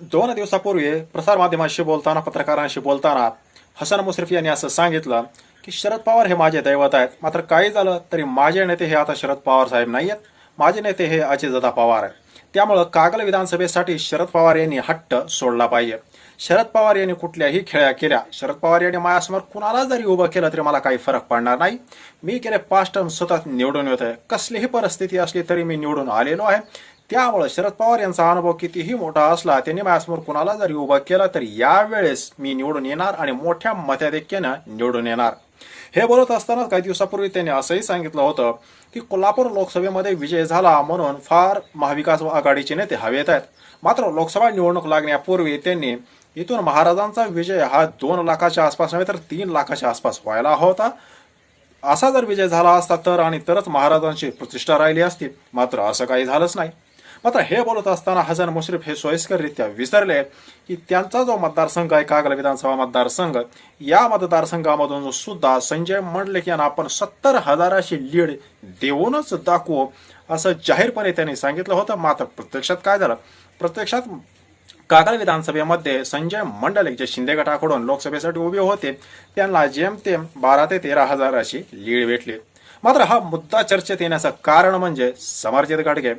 दोन दिवसापूर्वी प्रसारमाध्यमांशी बोलताना पत्रकारांशी बोलताना हसन मुश्रीफ यांनी असं सांगितलं की शरद पवार हे माझे दैवत आहेत. मात्र काही झालं तरी माझे नेते हे आता शरद पवार साहेब नाही आहेत माझे नेते हे अजितदादा पवार आहेत. त्यामुळं कागल विधानसभेसाठी शरद पवार यांनी हट्ट सोडला पाहिजे. शरद पवार यांनी कुठल्याही खेळ्या केल्या. शरद पवार यांनी माझ्यासमोर कुणाला जरी उभं केलं तरी मला काही फरक पडणार नाही. मी गेले पाच टर्म सतत निवडून येत आहे कसलीही परिस्थिती असली तरी मी निवडून आलेलो आहे. त्यामुळे शरद पवार यांचा अनुभव कितीही मोठा असला त्यांनी माझ्यासमोर कुणाला जरी उभा केला तरी यावेळेस मी निवडून येणार आणि मोठ्या मताधिक्यानं निवडून येणार. हे बोलत असताना काही दिवसापूर्वी त्यांनी असंही सांगितलं होतं की कोल्हापूर लोकसभेमध्ये विजय झाला म्हणून फार महाविकास आघाडीचे नेते हवेत आहेत. मात्र लोकसभा निवडणूक लागण्यापूर्वी त्यांनी इथून महाराजांचा विजय हा दोन लाखाच्या आसपास नव्हे तर तीन लाखाच्या आसपास व्हायला होता. असा जर विजय झाला असता तर आणि तरच महाराजांची प्रतिष्ठा राहिली असती. मात्र असं काही झालंच नाही. मात्र हे बोलत असताना हसन मुश्रीफ हे सोयीस्कररित्या विसरले की त्यांचा जो मतदारसंघ आहे कागल विधानसभा मतदारसंघ या मतदारसंघामधून सुद्धा संजय मंडलिक यांना आपण सत्तर हजाराची लीड देऊनच दाखवू असं जाहीरपणे त्यांनी सांगितलं होतं. मात्र प्रत्यक्षात काय झालं? प्रत्यक्षात कागल विधानसभेमध्ये संजय मंडलिक जे शिंदे गटाकडून लोकसभेसाठी उभे होते त्यांना जेमतेम बारा ते तेरा हजाराची लीड भेटली. मात्र हा मुद्दा चर्चेत येण्याचं कारण म्हणजे समरजित गाडगे.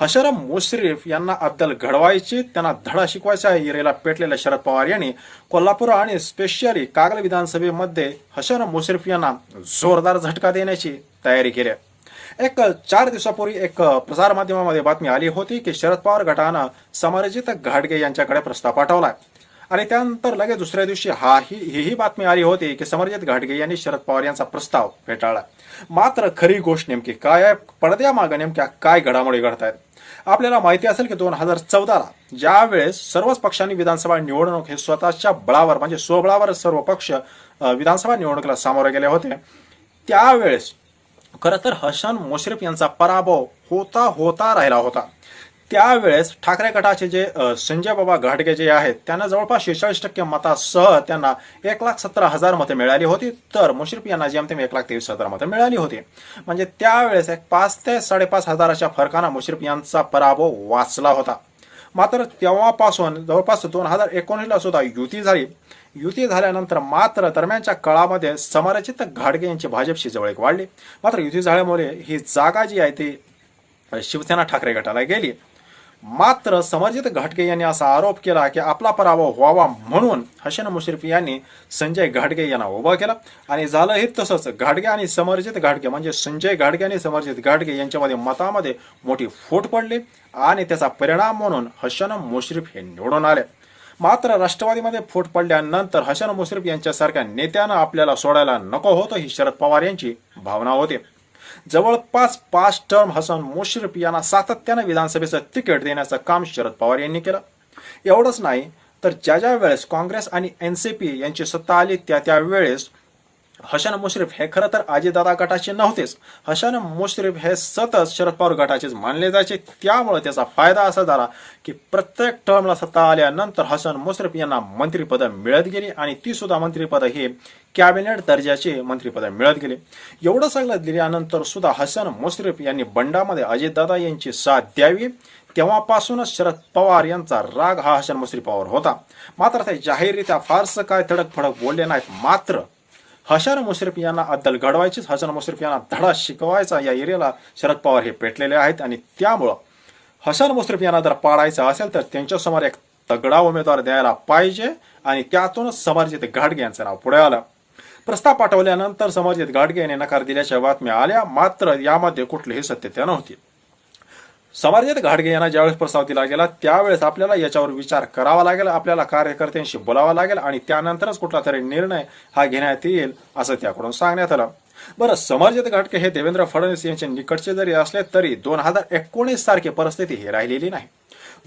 हशरम मुश्रीफ यांना अद्दल घडवायची त्यांना धडा शिकवायचा इरेला पेटलेल्या शरद पवार यांनी कोल्हापूर आणि स्पेशली कागल विधानसभेमध्ये हशरम मुश्रीफ यांना जोरदार झटका देण्याची तयारी केली. एक चार दिवसापूर्वी एक प्रसारमाध्यमामध्ये बातमी आली होती की शरद पवार गटानं समरजित घाटगे यांच्याकडे प्रस्ताव पाठवलाय. आणि त्यानंतर लगेच दुसऱ्या दिवशी हा ही हीही बातमी आली होती की समरजित घाटगे यांनी शरद पवार यांचा प्रस्ताव फेटाळला. मात्र खरी गोष्ट नेमकी काय आहे? पडद्यामागे नेमक्या काय घडामोडी घडत आहेत आपल्याला माहिती असेल की दोन हजार चौदाला ज्यावेळेस सर्वच पक्षांनी विधानसभा निवडणूक हे स्वतःच्या बळावर म्हणजे स्वबळावर सर्व पक्ष विधानसभा निवडणुकीला सामोरे गेले होते. त्यावेळेस खरं तर हसन मुश्रीफ यांचा पराभव होता होता राहिला होता. त्यावेळेस ठाकरे गटाचे जे संजय बाबा घाटगे जे आहेत त्यांना जवळपास शेहेचाळीस टक्के मतासह त्यांना एक लाख सतरा हजार मतं मिळाली होती. तर मुश्रीफ यांना जेमतेम एक लाख तेवीस हजार मतं मिळाली होती. म्हणजे त्यावेळेस एक पाच ते साडेपाच हजाराच्या फरकानं मुश्रीफ यांचा पराभव वाचला होता. मात्र तेव्हापासून जवळपास दोन हजार एकोणीसला सुद्धा युती झाली. युती झाल्यानंतर मात्र दरम्यानच्या काळामध्ये समरचित घाडगे यांची भाजपशी जवळीक वाढली. मात्र युती झाल्यामुळे ही जागा जी आहे ती शिवसेना ठाकरे गटाला गेली. मात्र समर्जित घाटगे यांनी असा आरोप केला की आपला पराभव व्हावा म्हणून हसन मुश्रीफ यांनी संजय घाटगे यांना उभं केला. आणि झालं हे तसंच घाटगे आणि समर्जित घाटगे म्हणजे संजय घाटगे आणि समर्जित घाटगे यांच्यामध्ये मतामध्ये मोठी फूट पडली आणि त्याचा परिणाम म्हणून हसन मुश्रीफ हे निवडून आले. मात्र राष्ट्रवादीमध्ये फूट पडल्यानंतर हसन मुश्रीफ यांच्यासारख्या नेत्यानं आपल्याला सोडायला नको होतं ही शरद पवार यांची भावना होती. जवळपास पाच टर्म हसन मुश्रीफ यांना सातत्यानं विधानसभेचं तिकीट देण्याचं काम शरद पवार यांनी केलं. एवढंच नाही तर ज्या ज्या वेळेस काँग्रेस आणि एन सी पी यांची सत्ता आली त्या त्या वेळेस हसन मुश्रीफ हे खरं तर आजीदादा गटाचे नव्हतेच. हसन मुश्रीफ हे सतत शरद पवार गटाचेच मानले जायचे. त्यामुळे त्याचा फायदा असा झाला की प्रत्येक टर्मला सत्ता आल्यानंतर हसन मुश्रीफ यांना मंत्रिपदं मिळत गेली आणि ती सुद्धा मंत्रिपदं हे कॅबिनेट दर्जाचे मंत्रिपदं मिळत गेले. एवढं सगळं दिल्यानंतर सुद्धा हसन मुश्रीफ यांनी बंडामध्ये अजितदादा यांची साथ द्यावी. तेव्हापासूनच शरद पवार यांचा राग हा हसन मुश्रीफावर होता. मात्र ते जाहीररित्या फारसं काय तडक फडक बोलले नाहीत. मात्र हसन मुश्रीफ यांना अद्दल घडवायचीच हसन मुश्रीफ यांना धडा शिकवायचा या एरियाला शरद पवार हे पेटलेले आहेत आणि त्यामुळं हसन मुश्रीफ यांना जर पाडायचं असेल तर त्यांच्यासमोर एक तगडा उमेदवार द्यायला पाहिजे आणि त्यातूनच समरजित घाटगे यांचं नाव पुढे आलं. प्रस्ताव पाठवल्यानंतर समरजित घाटगे यांनी नकार दिल्याच्या बातम्या आल्या मात्र यामध्ये कुठलीही सत्यता नव्हती. समाजात घाटगे यांना ज्यावेळेस प्रस्ताव दिला गेला त्यावेळेस आपल्याला याच्यावर विचार करावा लागेल आपल्याला कार्यकर्त्यांशी बोलावा लागेल आणि त्यानंतरच कुठला तरी निर्णय हा घेण्यात येईल असं त्याकडून सांगण्यात आलं. बरं समाजात घाटके हे देवेंद्र फडणवीस यांचे निकटचे जरी असले तरी दोन हजार एकोणीस सारखी परिस्थिती ही राहिलेली नाही.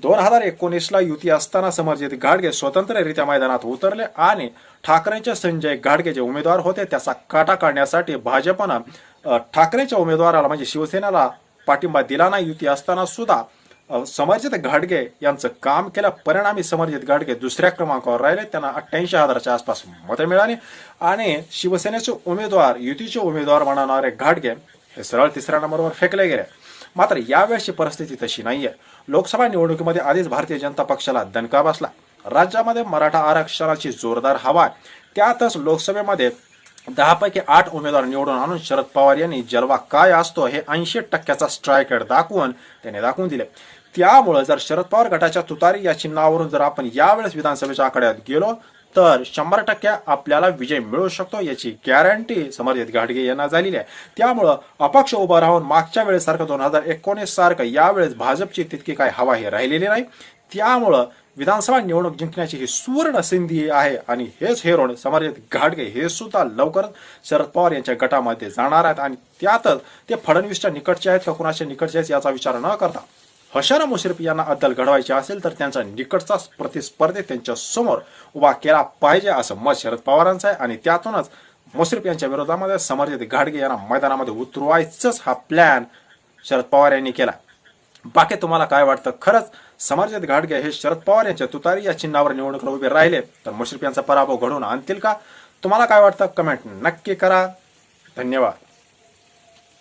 दोन हजार एकोणीसला युती असताना समर्जित घाटगे स्वतंत्ररित्या मैदानात उतरले आणि ठाकरेंचे संजय घाटगे जे उमेदवार होते त्याचा काटा काढण्यासाठी भाजपनं ठाकरेंच्या उमेदवाराला म्हणजे शिवसेनेला पाठिंबा दिला नाही. युती असताना सुद्धा अ, समर्जित घाटगे यांचं काम केलं. परिणामी समर्जित घाटगे दुसऱ्या क्रमांकावर राहिले. त्यांना अठ्ठ्याऐंशी हजाराच्या आसपास मतं मिळाली. आणि शिवसेनेचे उमेदवार युतीचे उमेदवार म्हणणारे घाटगे हे सरळ तिसऱ्या नंबरवर फेकले गेले. मात्र यावेळेची परिस्थिती तशी नाहीये. लोकसभा निवडणुकीमध्ये आधीच भारतीय जनता पक्षाला दणका बसला. राज्यामध्ये मराठा आरक्षणाची जोरदार हवा आहे. त्यातच लोकसभेमध्ये दहापैकी आठ उमेदवार निवडून आणून शरद पवार यांनी जलवा काय असतो हे ऐंशी टक्क्याचा स्ट्राईक रेट दाखवून त्याने दाखवून दिले. त्यामुळं जर शरद पवार गटाच्या तुतारी या चिन्हावरून जर आपण यावेळेस विधानसभेच्या आकड्यात गेलो तर शंभर टक्के आपल्याला विजय मिळू शकतो याची गॅरंटी समर्जित घाटगे यांना झालेली आहे. त्यामुळं अपक्ष उभं राहून मागच्या वेळेसारखं दोन हजार एकोणीस सारखं यावेळेस भाजपची तितकी काय हवा ही राहिलेली नाही. त्यामुळं विधानसभा निवडणूक जिंकण्याची ही सुवर्ण संधी आहे आणि हेच हेरोड समर्जित घाटगे हे सुद्धा लवकरच शरद पवार यांच्या गटामध्ये जाणार आहेत. आणि त्यातच ते फडणवीसच्या निकटचे आहेत का कुणाच्या निकटचे आहेत याचा विचार न करता हशर मुश्रीफ यांना अद्दल घडवायचे असेल तर त्यांचा निकटचा प्रतिस्पर्धी त्यांच्यासमोर उभा केला पाहिजे असं मत शरद पवारांचं आहे. आणि त्यातूनच मुश्रीफ यांच्या विरोधामध्ये समर्जित घाटगे यांना मैदानामध्ये उतरवायचंच हा प्लॅन शरद पवार यांनी केला. बाकी तुम्हाला काय वाटतं? खरंच समाजात घाटगे हे शरद पवार यांच्या तुतारी या चिन्हावर निवडणुकीला उभे राहिले. तर मुश्रीफ यांचा पराभव घडवून आणतील का? तुम्हाला काय वाटतं? कमेंट नक्की करा. धन्यवाद.